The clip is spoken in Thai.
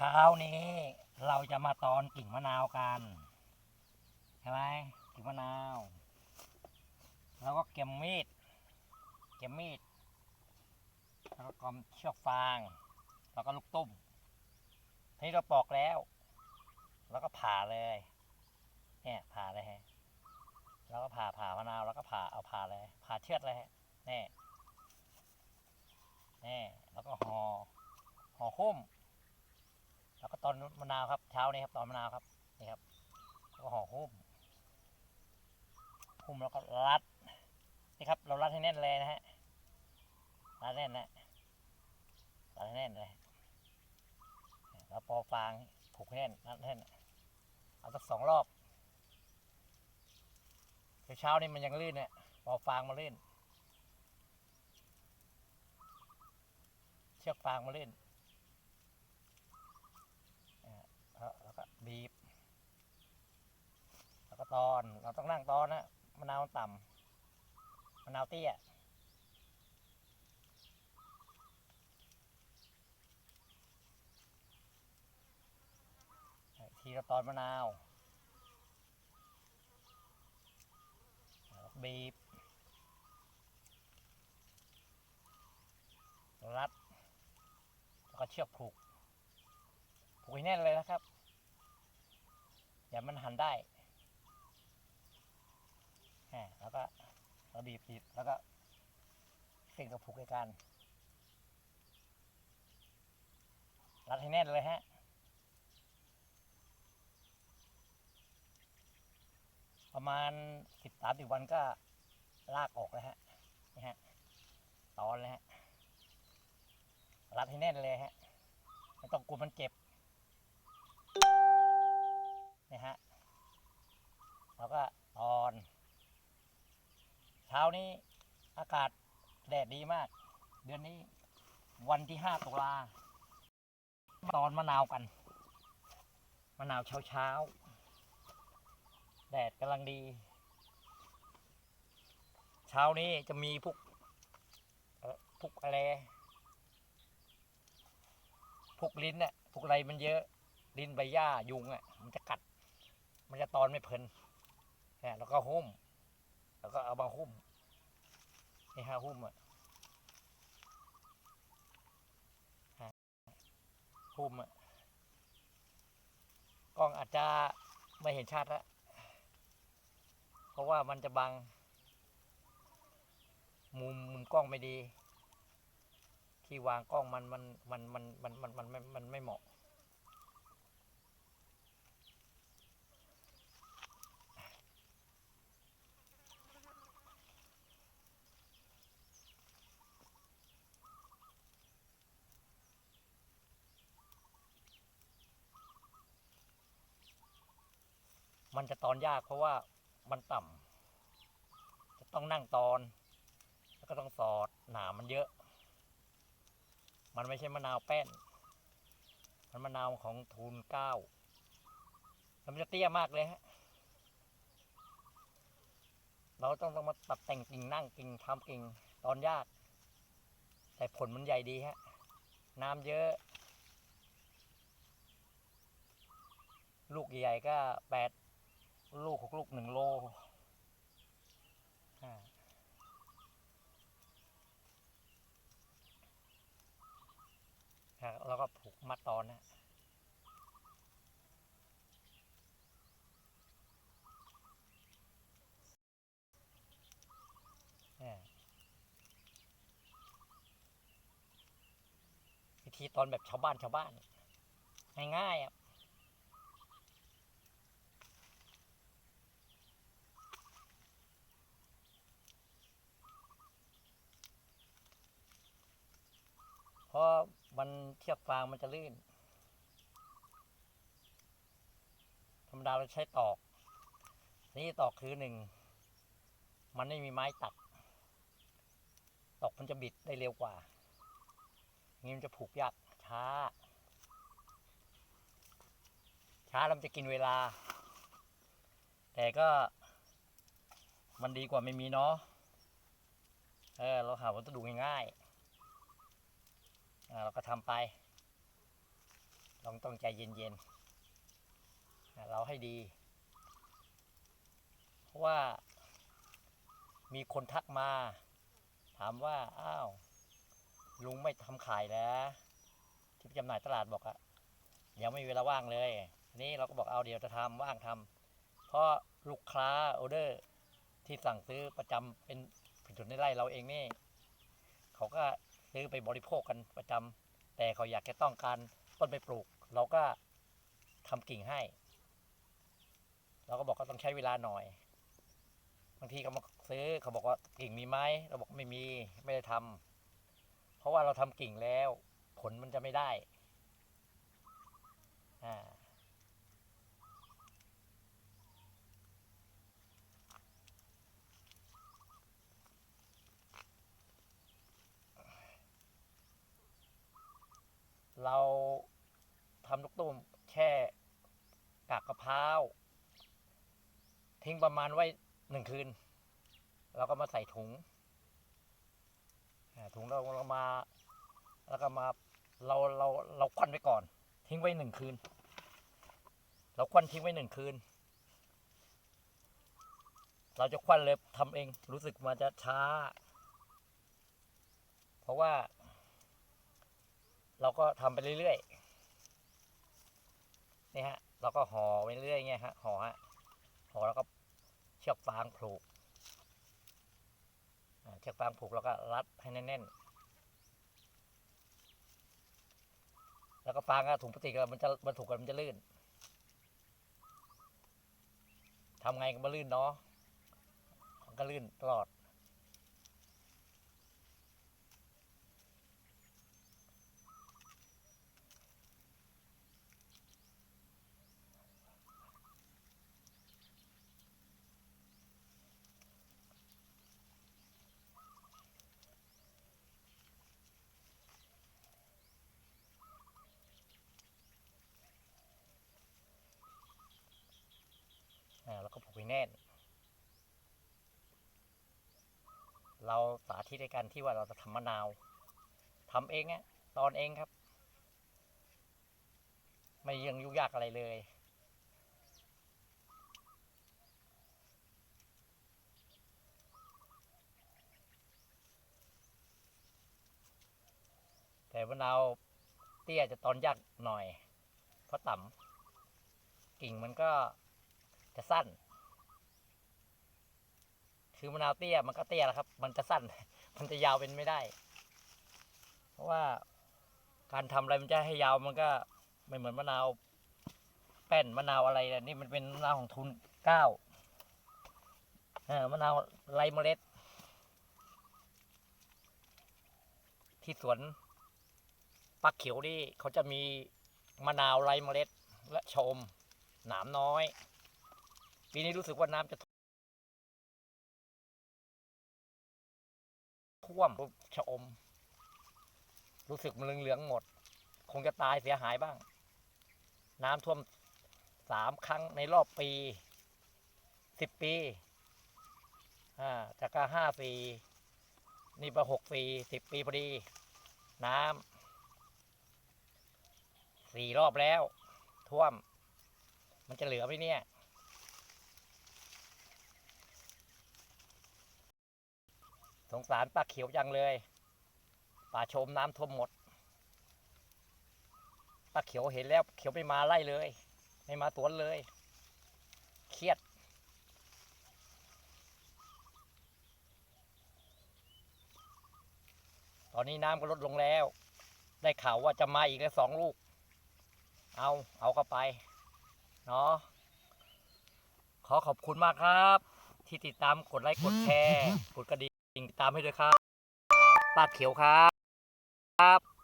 ช้านี้เราจะมาตอนกิ่งมะนาวกันใช่ไหมกิ่งมะนาว แล้วก็เก็บมีด เก็บมีด แล้วก็กอมเชือกฟาง แล้วก็ลูกตุ้ม ทีนี้เราปอกแล้ว แล้วก็ผ่าเลย เนี่ยผ่าเลยฮะ แล้วก็ผ่าผ่ามะนาว แล้วก็ผ่าเอาผ่าเลย ผ่าเชือดเลยฮะนี่นี่แล้วก็ห่อห่อหุ้ม ตอนมะนาวครับเช้านี้ครับตอนมะนาวครับนี่ครับก็ห่อหุ้มหุ้มแล้วก็รัดนี่ครับ เรารัดให้แน่นเลยนะฮะรัดแน่นนะรัดให้แน่นเลยแล้วปอฟางผูกแน่นรัดแน่นเอาสักสองรอบเช้านี่มันยังลื่นเนี่ยปอฟางมาลื่น เชือกฟางมาลื่น แล้วแล้วก็บีบ แล้วก็ ตอน เราต้องนั่งตอนนะมะนาวต่ำมะนาวเตี้ยทีละตอนมะนาวแล้วบีบ รัด แล้วก็เชือกผูก ผูกให้แน่นเลยนะครับ อย่ามันหันได้ แหมแล้วก็เราบีบบีบแล้วก็เส้นกับผูกให้กันรัดให้แน่นเลยฮะประมาณสิบสามสิบวันก็ลากออกแล้วฮะนี่ฮะตอนเลยฮะรัดให้แน่นเลยฮะไม่ต้องกลัวมันเจ็บนี่ฮะแล้วก็ตอน เช้านี้อากาศแดดดีมาก เดือนนี้วันที่ห้าตุลาตอนมะนาวกันมะนาวเช้าเช้าแดดกำลังดี เช้านี้จะมีพวกพวกอะไรพวกลิ้นน่ะพวกอะไรมันเยอะลิ้นใบหญ้ายุงอะมันจะกัด มันจะตอนไม่เพลินแล้วก็หุ้ม แล้วก็เอามาหุ้มในห้าหุ้มอะหุ้มอะกล้องอาจจะไม่เห็นชัดละเพราะว่ามันจะบัง มุมมุมกล้องไม่ดี ที่วางกล้องมันมันมันมันมันมันมันไม่เหมาะ มันจะตอนยากเพราะว่ามันต่ำจะต้องนั่งตอน แล้วก็ต้องสอดหนามมันเยอะ มันไม่ใช่มะนาวแป้น มันมะนาวของทูนเก้าแล้วมันจะเตี้ยมากเลยฮะเราต้องต้องมาตัดแต่งกิ่งนั่งกิ่งทำกิ่งตอนยาก แต่ผลมันใหญ่ดีฮะ น้ำเยอะ ลูกใหญ่ๆก็แปด ลูกหกลูกหนึ่งโลแล้วก็ผูกมัดตอนนะอ่าวิธีตอนแบบชาวบ้านชาวบ้าน ง่ายๆอะ เพราะมัน เชือกฟางมันจะลื่น ธรรมดาเราใช้ตอก นี่ตอกคือหนึ่ง มันไม่มีไม้ตัด ตอกมันจะบิดได้เร็วกว่า งี้มันจะผูกยากช้า ช้าแล้วมันจะกินเวลา แต่ก็มันดีกว่าไม่มีเนาะ เออ เราหาวัสดุง่ายๆ ก็ทำไปต้องต้องใจเย็นๆ เราให้ดี เพราะว่ามีคนทักมา ถามว่า อ้าว ลุงไม่ทำขายแล้ว ที่จำหน่ายตลาดบอกอะยังไม่มีเวลาว่างเลย นี้เราก็บอกเอาเดี๋ยวจะทำว่างทำเพราะลูกค้าออเดอร์ที่สั่งซื้อประจำเป็นผลิตในไร่เราเองนี่ เขาก็ ซื้อไปบริโภคกันประจำแต่เขาอยากจะต้องการต้นไปปลูก เราก็ทำกิ่งให้ เราก็บอกก็ต้องใช้เวลาหน่อยบางทีเขามาซื้อเขาบอกว่ากิ่งมีไหมเราบอกไม่มีไม่ได้ทำเพราะว่าเราทำกิ่งแล้ว ผลมันจะไม่ได้อ่า เราทำลูกตุ้มแช่กากกะเพราทิ้งประมาณไว้หนึ่งคืน เราก็มาใส่ถุง ถุงเราเรามา แล้วก็มาเราเราเราควันไว้ก่อน ทิ้งไว้หนึ่งคืน เราควันทิ้งไว้หนึ่งคืน เราจะควันเลยทำเองรู้สึกมันจะช้า เพราะว่า เราก็ทำไปเรื่อยๆนี่ฮะ เราก็ห่อไปเรื่อยๆเงี้ยฮะห่อฮะห่อแล้วก็เชือกฟางผูกเชือกฟางผูกแล้วก็รัดให้แน่นๆแล้วก็ฟางก็ถุงพลาสติกอะมันจะมันถูกกันมันจะลื่นทำไงก็มาลื่นเนาะมันก็ลื่นตลอด อ่าแล้วก็ผูกให้แน่น เราสาธิตในการที่ว่าเราจะทำมะนาวทำเองอะตอนเองครับ ไม่ยังยุ่งยากอะไรเลยแต่มะนาวเตี้ยจะตอนยากหน่อย เพราะต่ำกิ่งมันก็ จะสั้น คือมะนาวเตี้ยมันก็เตี้ยแล้วครับ มันจะสั้น มันจะยาวเป็นไม่ได้ เพราะว่าการทำอะไรมันจะให้ยาวมันก็ไม่เหมือนมะนาวแป้นมะนาวอะไรนะนี่มันเป็นมะนาวของทุนเก้าเออมะนาวไรเมล็ด ที่สวนปักเขียวนี่เขาจะมีมะนาวไรเมล็ดและชมหนามน้อย ปีนี้รู้สึกว่าน้ำจะท่วมชะอม รู้สึกมันเหลืองๆหมด คงจะตายเสียหายบ้าง น้ำท่วมสามครั้งในรอบปีสิบปีอ่าจากก็ห้าปีนี่ประหกปีสิบปีพอดี น้ำสี่รอบแล้ว ท่วม มันจะเหลือไหมเนี่ย สงสารป้าเขียวจังเลยป่าชมน้ำท่วมหมดป้าเขียวเห็นแล้วเขียวไม่มาไล่เลย ไม่มาสวนเลย เครียด ตอนนี้น้ำก็ลดลงแล้ว ได้ข่าวว่าจะมาอีกแล้วสองลูก เอาเอาเข้าไปเนาะขอขอบคุณมากครับ ที่ติดตามกดไลค์กดแชร์กดกระดิ่ง ติดตามให้ด้วยครับปาดเขียวครับ